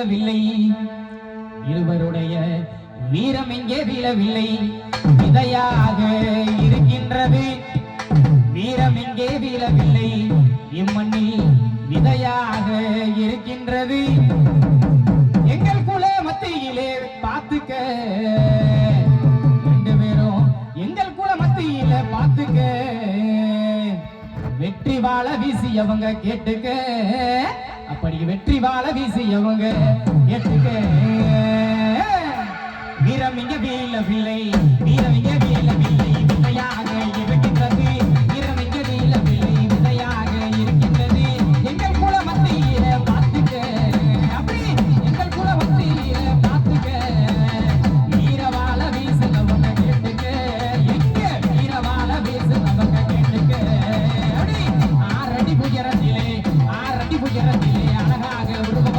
வீழவில்லை. இருவருடைய வீரம் எங்கே வீழவில்லை. விதையாக இருக்கின்றது. வீரம் எங்கே வீழவில்லை. இம்மண்ணில் விதையாக இருக்கின்றது. வாழ வீசியவங்க கேட்டுக்க. அப்படி வெற்றி வாழ வீசியவங்க கேட்டுக்க. வீரமிங்க வீல விலை வீரமிங்க உலகத்திலே அழகாக உருவ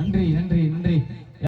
நன்றி நன்றி.